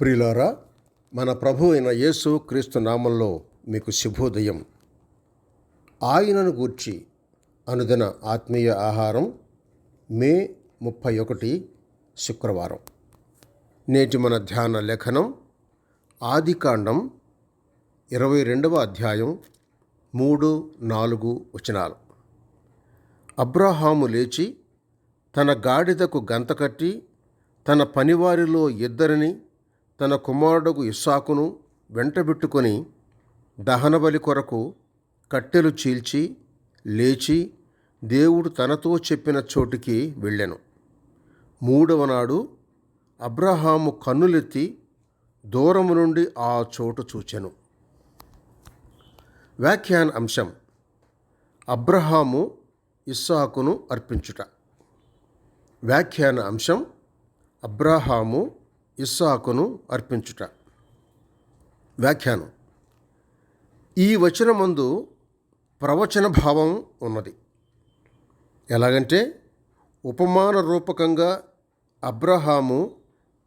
ప్రియులారా మన ప్రభు అయిన యేసు క్రీస్తు నామంలో మీకు శుభోదయం. ఆయనను గూర్చి అనుదిన ఆత్మీయ ఆహారం మే ముప్పై ఒకటి శుక్రవారం. నేటి మన ధ్యాన లేఖనం ఆదికాండం ఇరవై రెండవ అధ్యాయం మూడు నాలుగు వచనాలు. అబ్రహాము లేచి తన గాడిదకు గంత కట్టి తన పనివారిలో ఇద్దరిని తన కుమారుడుకు ఇస్సాకును వెంటబెట్టుకొని దహనబలి కొరకు కట్టెలు చీల్చి లేచి దేవుడు తనతో చెప్పిన చోటికి వెళ్ళెను. మూడవ నాడు అబ్రహాము కన్నులెత్తి దూరము నుండి ఆ చోటు చూచెను. వ్యాఖ్యాన అంశం అబ్రహాము ఇస్సాకును అర్పించుట. వ్యాఖ్యాన అంశం అబ్రహాము ఇస్సాకును అర్పించుట. వ్యాఖ్యానం. ఈ వచనమందు ప్రవచన భావం ఉన్నది. ఎలాగంటే ఉపమాన రూపకంగా అబ్రహాము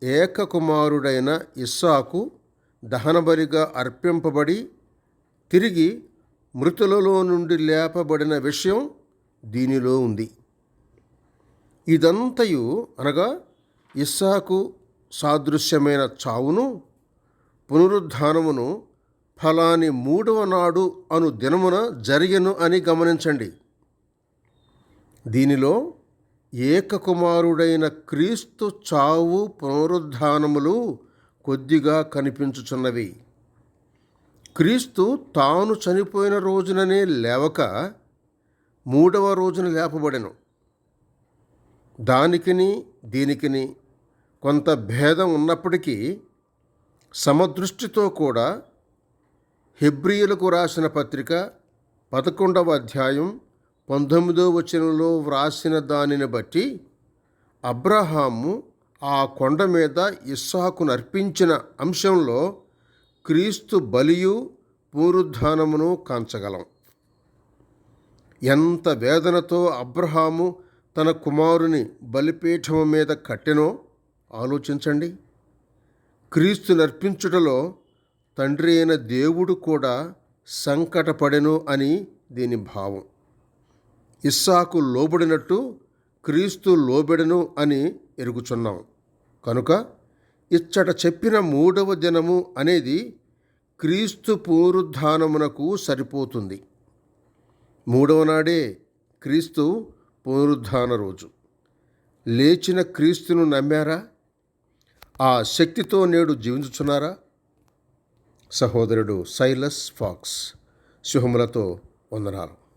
ఏకకుమారుడైన ఇస్సాకు దహనబలిగా అర్పింపబడి తిరిగి మృతులలో నుండి లేపబడిన విషయం దీనిలో ఉంది. ఇదంతయు అనగా ఇస్సాకు సాదృశ్యమైన చావును పునరుద్ధానమును ఫలాని మూడవ నాడు అను దినమున జరిగెను అని గమనించండి. దీనిలో ఏకకుమారుడైన క్రీస్తు చావు పునరుద్ధానములు కొద్దిగా కనిపించుచున్నవి. క్రీస్తు తాను చనిపోయిన రోజుననే లేవక మూడవ రోజున లేపబడెను. దానికిని దీనికిని కొంత భేదం ఉన్నప్పటికీ సమదృష్టితో కూడా హెబ్రియులకు రాసిన పత్రిక పదకొండవ అధ్యాయం పంతొమ్మిదవ వచనంలో వ్రాసిన దానిని బట్టి అబ్రహాము ఆ కొండ మీద ఇస్సాకును అర్పించిన అంశంలో క్రీస్తు బలియు పూరుద్ధానమును కాంచగలం. ఎంత వేదనతో అబ్రహాము తన కుమారుని బలిపీఠము మీద కట్టెనో ఆలోచించండి. క్రీస్తు నర్పించుటలో తండ్రి అయిన దేవుడు కూడా సంకటపడెను అని దీని భావం. ఇస్సాకు లోబడినట్టు క్రీస్తు లోబడెను అని ఎరుగుచున్నాం. కనుక ఇచ్చట చెప్పిన మూడవ దినము అనేది క్రీస్తు పునరుద్ధానమునకు సరిపోతుంది. మూడవ నాడే క్రీస్తు పునరుద్ధాన రోజు. లేచిన క్రీస్తును నమ్మారా? ఆ శక్తితో నేడు జీవించుచున్నారా? సహోదరుడు సైలస్ ఫాక్స్ శుభములతో వందనాలు.